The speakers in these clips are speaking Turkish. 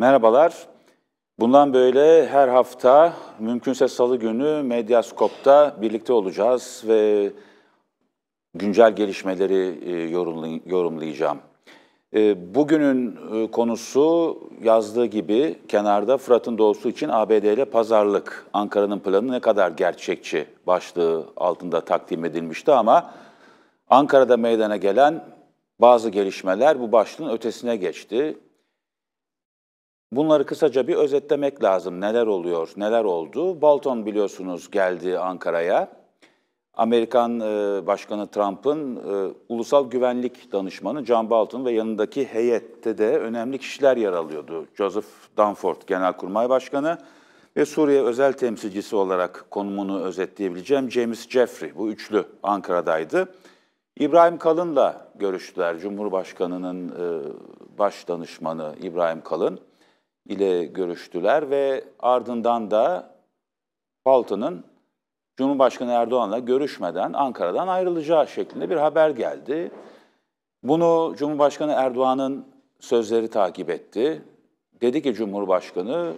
Merhabalar. Bundan böyle her hafta mümkünse salı günü Medyaskop'ta birlikte olacağız ve güncel gelişmeleri e, yorumlayacağım. E, bugünün e, konusu yazdığı gibi kenarda Fırat'ın doğusu için ABD ile pazarlık. Ankara'nın planı ne kadar gerçekçi başlığı altında takdim edilmişti ama Ankara'da meydana gelen bazı gelişmeler bu başlığın ötesine geçti. Bunları kısaca bir özetlemek lazım. Neler oluyor, neler oldu? Bolton biliyorsunuz geldi Ankara'ya. Amerikan e, Başkanı Trump'ın e, ulusal güvenlik danışmanı John Bolton ve yanındaki heyette de önemli kişiler yer alıyordu. Joseph Dunford, Genelkurmay Başkanı ve Suriye özel temsilcisi olarak konumunu özetleyebileceğim James Jeffrey. Bu üçlü Ankara'daydı. İbrahim Kalın'la görüştüler. Cumhurbaşkanı'nın e, baş danışmanı İbrahim Kalın ile görüştüler ve ardından da Bolton'ın Cumhurbaşkanı Erdoğan'la görüşmeden Ankara'dan ayrılacağı şeklinde bir haber geldi. Bunu Cumhurbaşkanı Erdoğan'ın sözleri takip etti. Dedi ki Cumhurbaşkanı,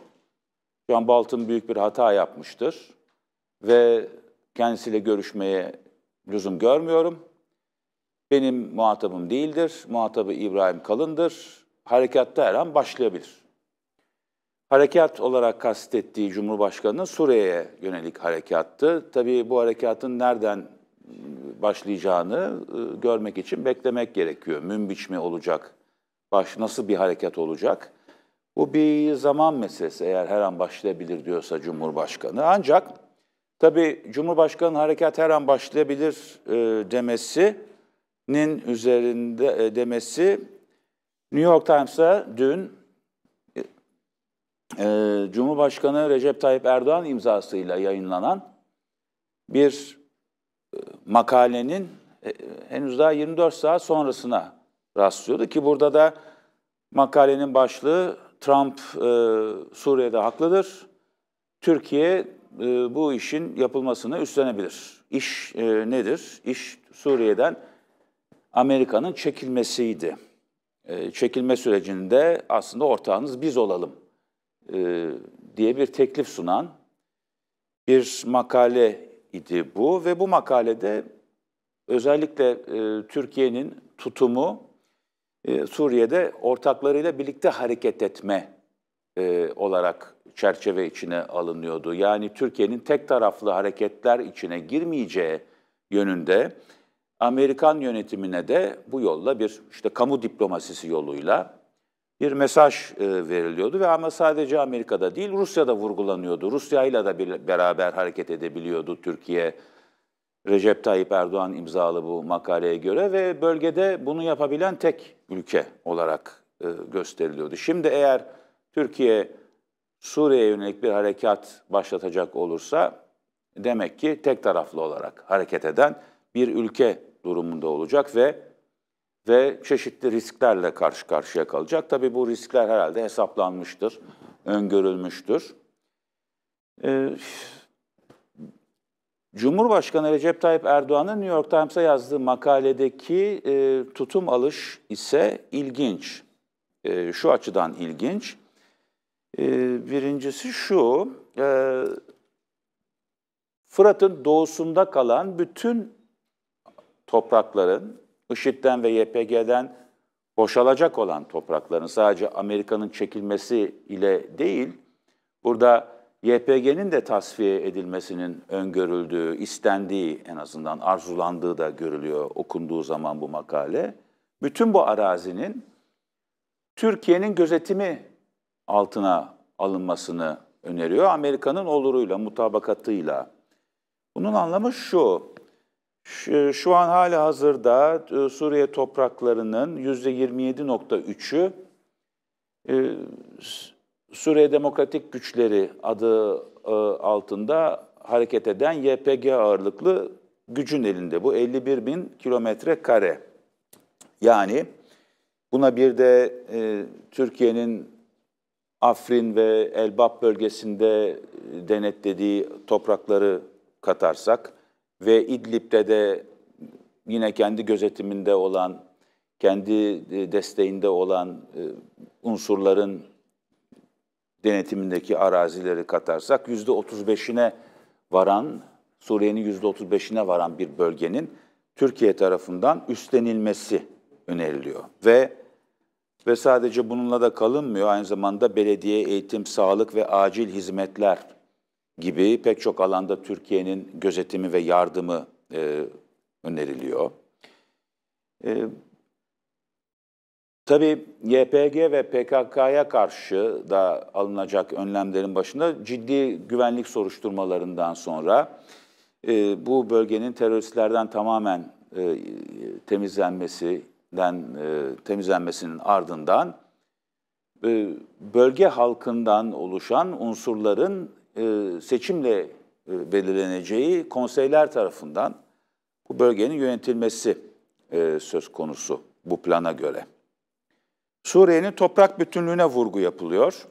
John Bolton büyük bir hata yapmıştır ve kendisiyle görüşmeye lüzum görmüyorum. Benim muhatabım değildir, muhatabı İbrahim Kalın'dır. Harekatta her an başlayabilir harekat olarak kastettiği Cumhurbaşkanı'nın Suriye'ye yönelik harekattı. Tabii bu harekatın nereden başlayacağını e, görmek için beklemek gerekiyor. Münbiç mi olacak? Baş nasıl bir harekat olacak? Bu bir zaman meselesi eğer her an başlayabilir diyorsa Cumhurbaşkanı. Ancak tabii Cumhurbaşkanı harekat her an başlayabilir e, demesinin üzerinde e, demesi New York Times'a dün e, Cumhurbaşkanı Recep Tayyip Erdoğan imzasıyla yayınlanan bir e, makalenin e, henüz daha 24 saat sonrasına rastlıyordu ki burada da makalenin başlığı Trump e, Suriye'de haklıdır. Türkiye e, bu işin yapılmasını üstlenebilir. İş e, nedir? İş Suriye'den Amerika'nın çekilmesiydi. E, çekilme sürecinde aslında ortağınız biz olalım e, diye bir teklif sunan bir makale idi bu ve bu makalede özellikle e, Türkiye'nin tutumu e, Suriye'de ortaklarıyla birlikte hareket etme olarak çerçeve içine alınıyordu. Yani Türkiye'nin tek taraflı hareketler içine girmeyeceği yönünde Amerikan yönetimine de bu yolla bir işte kamu diplomasisi yoluyla bir mesaj e, veriliyordu ve ama sadece Amerika'da değil Rusya'da vurgulanıyordu. Rusya ile de beraber hareket edebiliyordu Türkiye. Recep Tayyip Erdoğan imzalı bu makaleye göre ve bölgede bunu yapabilen tek ülke olarak e, gösteriliyordu. Şimdi eğer Türkiye Suriye'ye yönelik bir harekat başlatacak olursa demek ki tek taraflı olarak hareket eden bir ülke durumunda olacak ve ve çeşitli risklerle karşı karşıya kalacak. Tabii bu riskler herhalde hesaplanmıştır, öngörülmüştür. Ee, Cumhurbaşkanı Recep Tayyip Erdoğan'ın New York Times'a yazdığı makaledeki e, tutum alış ise ilginç. E, şu açıdan ilginç. E, birincisi şu, e, Fırat'ın doğusunda kalan bütün toprakların IŞİD'den ve YPG'den boşalacak olan toprakların sadece Amerika'nın çekilmesi ile değil, burada YPG'nin de tasfiye edilmesinin öngörüldüğü, istendiği en azından arzulandığı da görülüyor okunduğu zaman bu makale. Bütün bu arazinin Türkiye'nin gözetimi altına alınmasını öneriyor. Amerika'nın oluruyla, mutabakatıyla. Bunun anlamı şu, şu, şu an hala hazırda e, Suriye topraklarının %27.3'ü e, Suriye Demokratik Güçleri adı e, altında hareket eden YPG ağırlıklı gücün elinde. Bu 51 bin kilometre kare. Yani buna bir de e, Türkiye'nin Afrin ve Elbap bölgesinde denetlediği toprakları katarsak, ve İdlib'de de yine kendi gözetiminde olan, kendi e, desteğinde olan e, unsurların denetimindeki arazileri katarsak %35'ine varan, Suriye'nin %35'ine varan bir bölgenin Türkiye tarafından üstlenilmesi öneriliyor. Ve ve sadece bununla da kalınmıyor. Aynı zamanda belediye, eğitim, sağlık ve acil hizmetler gibi pek çok alanda Türkiye'nin gözetimi ve yardımı e, öneriliyor. E, tabii YPG ve PKK'ya karşı da alınacak önlemlerin başında ciddi güvenlik soruşturmalarından sonra e, bu bölgenin teröristlerden tamamen e, temizlenmesinden e, temizlenmesinin ardından e, bölge halkından oluşan unsurların e, seçimle e, belirleneceği konseyler tarafından bu bölgenin yönetilmesi e, söz konusu bu plana göre. Suriye'nin toprak bütünlüğüne vurgu yapılıyor.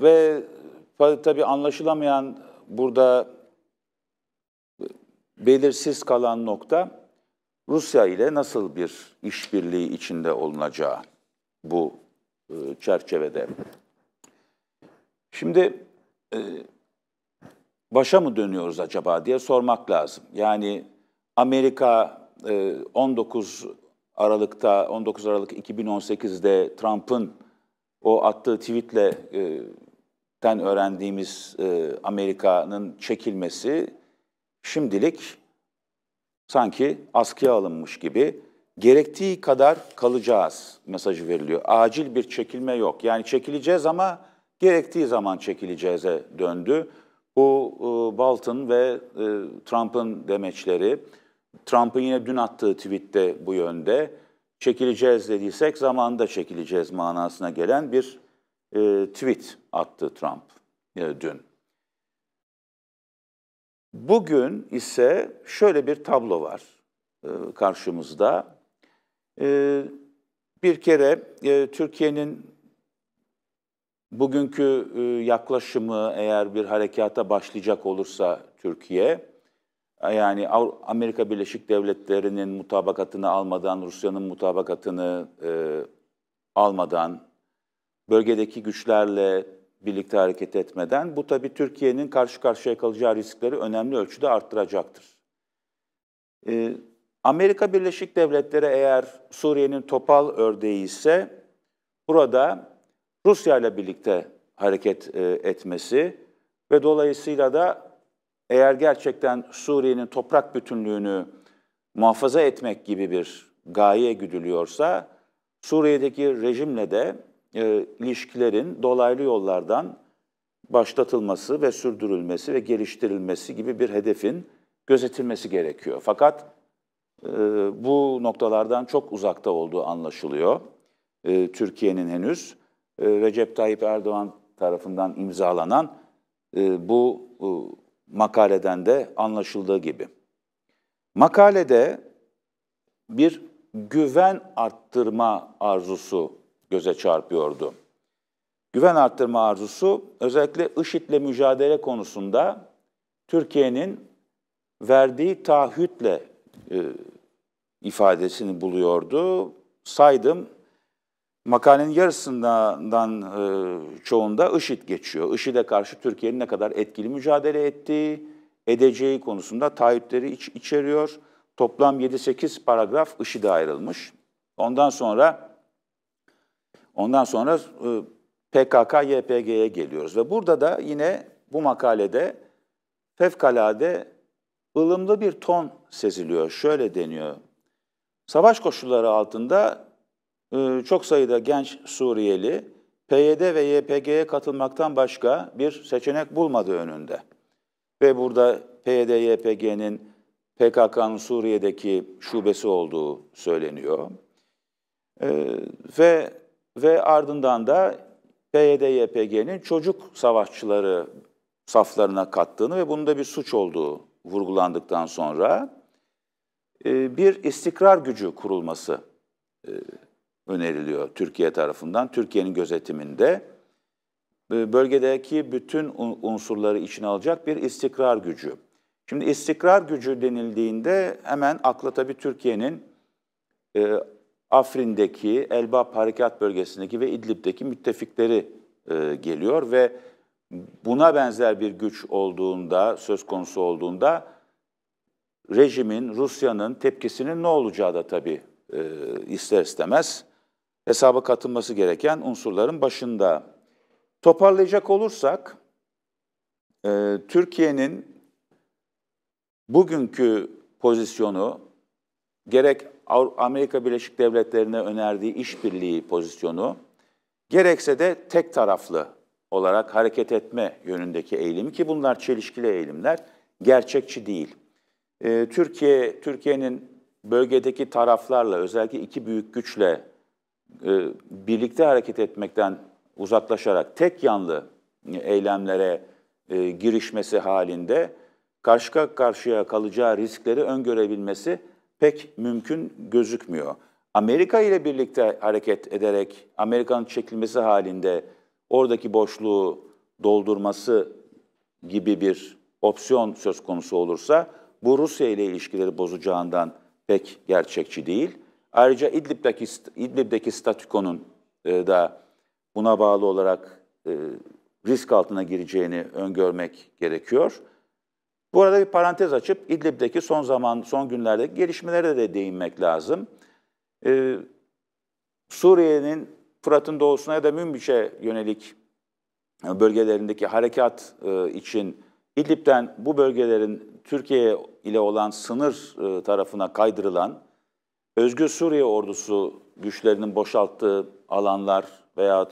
Ve tabii anlaşılamayan burada belirsiz kalan nokta Rusya ile nasıl bir işbirliği içinde olunacağı bu çerçevede. Şimdi e, başa mı dönüyoruz acaba diye sormak lazım. Yani Amerika 19 Aralık'ta 19 Aralık 2018'de Trump'ın o attığı tweetle e, ten öğrendiğimiz e, Amerika'nın çekilmesi şimdilik sanki askıya alınmış gibi gerektiği kadar kalacağız mesajı veriliyor. Acil bir çekilme yok. Yani çekileceğiz ama gerektiği zaman çekileceğize döndü. Bu e, Bolton ve e, Trump'ın demeçleri, Trump'ın yine dün attığı tweette bu yönde çekileceğiz dediysek zamanında çekileceğiz manasına gelen bir e, tweet attı Trump e, dün. Bugün ise şöyle bir tablo var e, karşımızda. E, bir kere e, Türkiye'nin bugünkü e, yaklaşımı eğer bir harekata başlayacak olursa Türkiye, yani Amerika Birleşik Devletleri'nin mutabakatını almadan, Rusya'nın mutabakatını e, almadan, bölgedeki güçlerle birlikte hareket etmeden bu tabii Türkiye'nin karşı karşıya kalacağı riskleri önemli ölçüde arttıracaktır. Ee, Amerika Birleşik Devletleri eğer Suriye'nin topal ördeği ise burada Rusya ile birlikte hareket e, etmesi ve dolayısıyla da eğer gerçekten Suriye'nin toprak bütünlüğünü muhafaza etmek gibi bir gaye güdülüyorsa Suriye'deki rejimle de e, ilişkilerin dolaylı yollardan başlatılması ve sürdürülmesi ve geliştirilmesi gibi bir hedefin gözetilmesi gerekiyor. Fakat e, bu noktalardan çok uzakta olduğu anlaşılıyor e, Türkiye'nin henüz. E, Recep Tayyip Erdoğan tarafından imzalanan e, bu e, makaleden de anlaşıldığı gibi. Makalede bir güven arttırma arzusu göze çarpıyordu. Güven arttırma arzusu özellikle IŞİD'le mücadele konusunda Türkiye'nin verdiği taahhütle e, ifadesini buluyordu. Saydım makalenin yarısından e, çoğunda IŞİD geçiyor. IŞİD'e karşı Türkiye'nin ne kadar etkili mücadele ettiği, edeceği konusunda taahhütleri iç, içeriyor. Toplam 7-8 paragraf IŞİD'e ayrılmış. Ondan sonra Ondan sonra e, PKK, YPG'ye geliyoruz. Ve burada da yine bu makalede fevkalade ılımlı bir ton seziliyor. Şöyle deniyor. Savaş koşulları altında çok sayıda genç Suriyeli PYD ve YPG'ye katılmaktan başka bir seçenek bulmadı önünde. Ve burada PYD, YPG'nin PKK'nın Suriye'deki şubesi olduğu söyleniyor. Ee, ve ve ardından da PYD-YPG'nin çocuk savaşçıları saflarına kattığını ve bunun da bir suç olduğu vurgulandıktan sonra e, bir istikrar gücü kurulması e, öneriliyor Türkiye tarafından. Türkiye'nin gözetiminde e, bölgedeki bütün unsurları içine alacak bir istikrar gücü. Şimdi istikrar gücü denildiğinde hemen akla tabii Türkiye'nin Afrin'deki, Elbap Harekat Bölgesi'ndeki ve İdlib'deki müttefikleri e, geliyor ve buna benzer bir güç olduğunda, söz konusu olduğunda rejimin, Rusya'nın tepkisinin ne olacağı da tabii e, ister istemez hesaba katılması gereken unsurların başında. Toparlayacak olursak, e, Türkiye'nin bugünkü pozisyonu gerek Amerika Birleşik Devletleri'ne önerdiği işbirliği pozisyonu, gerekse de tek taraflı olarak hareket etme yönündeki eğilimi ki bunlar çelişkili eğilimler, gerçekçi değil. Ee, Türkiye, Türkiye'nin bölgedeki taraflarla, özellikle iki büyük güçle birlikte hareket etmekten uzaklaşarak tek yanlı eylemlere e, girişmesi halinde karşı karşıya kalacağı riskleri öngörebilmesi pek mümkün gözükmüyor. Amerika ile birlikte hareket ederek Amerika'nın çekilmesi halinde oradaki boşluğu doldurması gibi bir opsiyon söz konusu olursa bu Rusya ile ilişkileri bozacağından pek gerçekçi değil. Ayrıca İdlib'deki, İdlib'deki statükonun e, da buna bağlı olarak e, risk altına gireceğini öngörmek gerekiyor. Bu arada bir parantez açıp İdlib'deki son zaman, son günlerdeki gelişmelere de değinmek lazım. Ee, Suriye'nin Fırat'ın doğusuna ya da Münbiş'e yönelik bölgelerindeki harekat e, için İdlib'den bu bölgelerin Türkiye ile olan sınır e, tarafına kaydırılan Özgür Suriye ordusu güçlerinin boşalttığı alanlar veya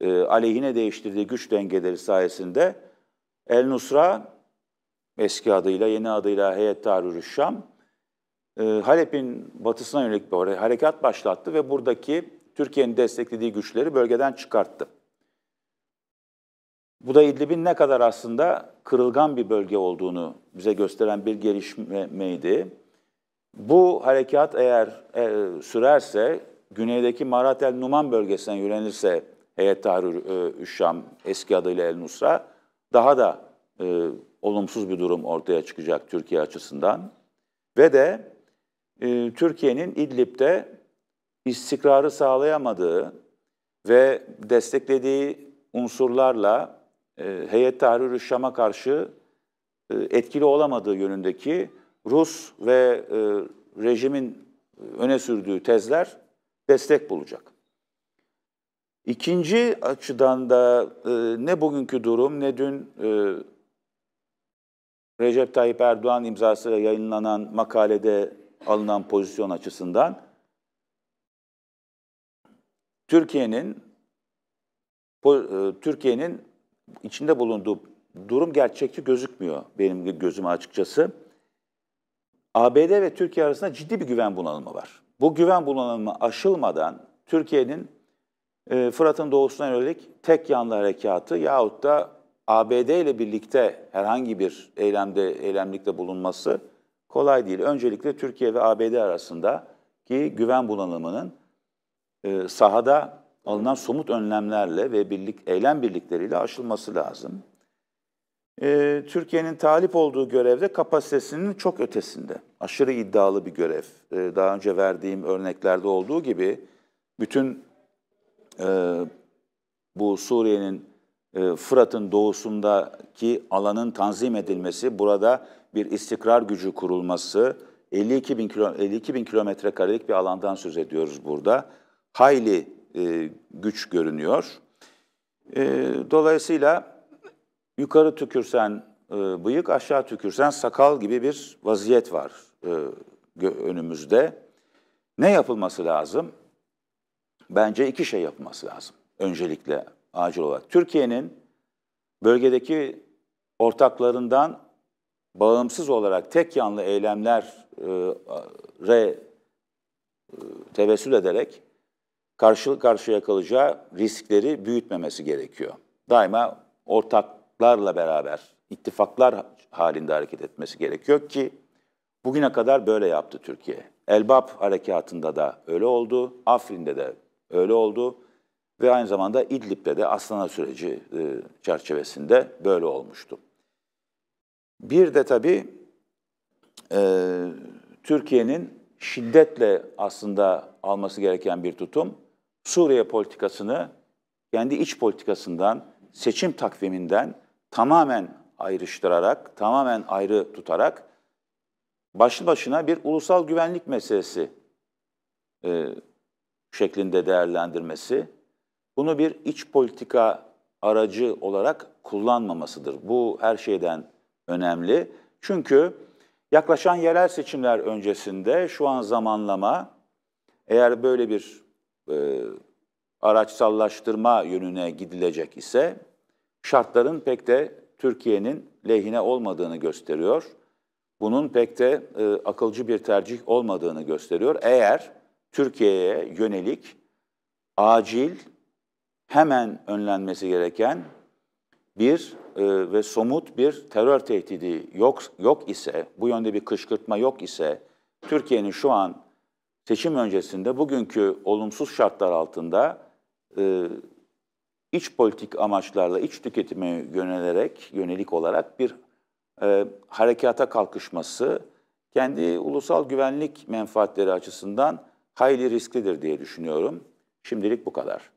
e, aleyhine değiştirdiği güç dengeleri sayesinde El Nusra eski adıyla, yeni adıyla Heyet Tahrir Şam, e, Halep'in batısına yönelik bir harekat başlattı ve buradaki Türkiye'nin desteklediği güçleri bölgeden çıkarttı. Bu da İdlib'in ne kadar aslında kırılgan bir bölge olduğunu bize gösteren bir gelişmeydi. Bu harekat eğer e, sürerse, güneydeki Marat el Numan bölgesine yönelirse Heyet Tahrir e, Şam eski adıyla El Nusra daha da e, olumsuz bir durum ortaya çıkacak Türkiye açısından. Ve de e, Türkiye'nin İdlib'de istikrarı sağlayamadığı ve desteklediği unsurlarla e, Heyet Tahrir Şam'a karşı e, etkili olamadığı yönündeki Rus ve e, rejimin öne sürdüğü tezler destek bulacak. İkinci açıdan da e, ne bugünkü durum ne dün e, Recep Tayyip Erdoğan imzasıyla yayınlanan makalede alınan pozisyon açısından Türkiye'nin e, Türkiye'nin içinde bulunduğu durum gerçekçi gözükmüyor benim gözüme açıkçası. ABD ve Türkiye arasında ciddi bir güven bunalımı var. Bu güven bunalımı aşılmadan Türkiye'nin e, Fırat'ın doğusuna yönelik tek yanlı harekatı yahut da ABD ile birlikte herhangi bir eylemde eylemlikte bulunması kolay değil. Öncelikle Türkiye ve ABD arasındaki güven bunalımının e, sahada alınan somut önlemlerle ve birlik eylem birlikleriyle aşılması lazım. E, Türkiye'nin talip olduğu görevde kapasitesinin çok ötesinde. Aşırı iddialı bir görev. E, daha önce verdiğim örneklerde olduğu gibi bütün e, bu Suriye'nin e, Fırat'ın doğusundaki alanın tanzim edilmesi, burada bir istikrar gücü kurulması, 52 bin, kilo, 52 bin kilometre karelik bir alandan söz ediyoruz burada. Hayli e, güç görünüyor. E, dolayısıyla yukarı tükürsen e, bıyık, aşağı tükürsen sakal gibi bir vaziyet var e, önümüzde. Ne yapılması lazım? Bence iki şey yapılması lazım. Öncelikle acil olarak. Türkiye'nin bölgedeki ortaklarından bağımsız olarak tek yanlı eylemlere e, tevessül ederek karşı karşıya kalacağı riskleri büyütmemesi gerekiyor. Daima ortaklarla beraber, ittifaklar halinde hareket etmesi gerekiyor ki bugüne kadar böyle yaptı Türkiye. Elbap harekatında da öyle oldu, Afrin'de de öyle oldu. Ve aynı zamanda İdlib'de de Aslana süreci e, çerçevesinde böyle olmuştu. Bir de tabii e, Türkiye'nin şiddetle aslında alması gereken bir tutum. Suriye politikasını kendi iç politikasından, seçim takviminden tamamen ayrıştırarak, tamamen ayrı tutarak başlı başına bir ulusal güvenlik meselesi e, şeklinde değerlendirmesi, bunu bir iç politika aracı olarak kullanmamasıdır. Bu her şeyden önemli. Çünkü yaklaşan yerel seçimler öncesinde şu an zamanlama eğer böyle bir e, araçsallaştırma yönüne gidilecek ise şartların pek de Türkiye'nin lehine olmadığını gösteriyor. Bunun pek de e, akılcı bir tercih olmadığını gösteriyor. Eğer Türkiye'ye yönelik acil, hemen önlenmesi gereken bir e, ve somut bir terör tehdidi yok yok ise, bu yönde bir kışkırtma yok ise, Türkiye'nin şu an seçim öncesinde bugünkü olumsuz şartlar altında e, iç politik amaçlarla iç tüketime yönelerek, yönelik olarak bir e, harekata kalkışması kendi ulusal güvenlik menfaatleri açısından hayli risklidir diye düşünüyorum. Şimdilik bu kadar.